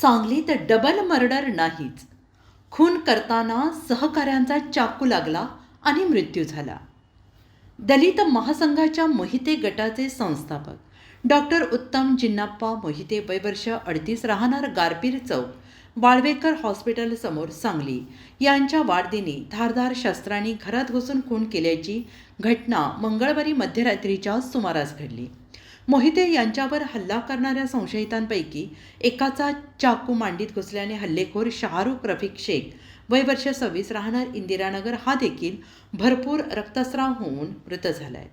सांगलीत double murder नाहीच. खून करताना सहकाऱ्यांचा चाकू लागला आणि मृत्यू झाला. दलित महासंघाच्या मोहिते गटाचे संस्थापक डॉक्टर उत्तम जिन्नाप्पा मोहिते वयवर्ष अडतीस राहणार गारपीर चौक वाळवेकर हॉस्पिटल समोर सांगली. यांच्या वाढदिनी धारदार शस्त्रांनी घरात घुसून खून केल्याची घटना मंगळवारी मध्यरात्रीच्या सुमारास घडली. मोहिते यांच्यावर हल्ला करणाऱ्या संशयितांपैकी एकाचा चाकू मांडीत घुसल्याने हल्लेखोर शाहरुख रफिक शेख वय वर्ष सव्वीस राहणार इंदिरानगर हा देखील भरपूर रक्तस्राव होऊन मृत झालाय.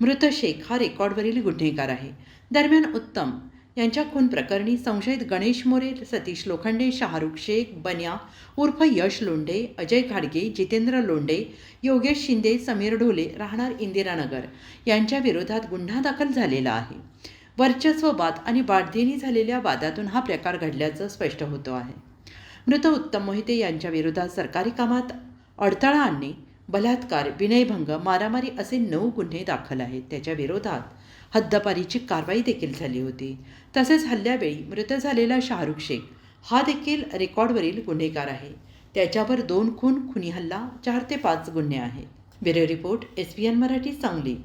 मृत शेख हा रेकॉर्डवरील गुन्हेगार आहे. दरम्यान उत्तम यांच्या खून प्रकरणी संशयित गणेश मोरे सतीश लोखंडे शाहरुख शेख बन्या उर्फ यश लोंढे अजय घाडगे जितेंद्र लोंढे योगेश शिंदे समीर ढोले राहणार इंदिरानगर यांच्या विरोधात गुन्हा दाखल झालेला आहे. वर्चस्ववाद आणि वाढदिनी झालेल्या वादातून हा प्रकार घडल्याचं स्पष्ट होतो आहे. मृत उत्तम मोहिते यांच्या विरोधात सरकारी कामात अडथळा आणणे बलात्कार विनयभंग मारामारी असे नऊ गुन्हे दाखल आहेत. त्याच्या विरोधात हद्दपारीची कारवाई देखील झाली होती. तसेच हल्ल्यावेळी मृत झालेला शाहरुख शेख हा देखील रेकॉर्डवरील गुन्हेगार आहे. त्याच्यावर दोन खून खुनी हल्ला चार ते पाच गुन्हे आहेत. Bureau report S P N Marathi Sangli.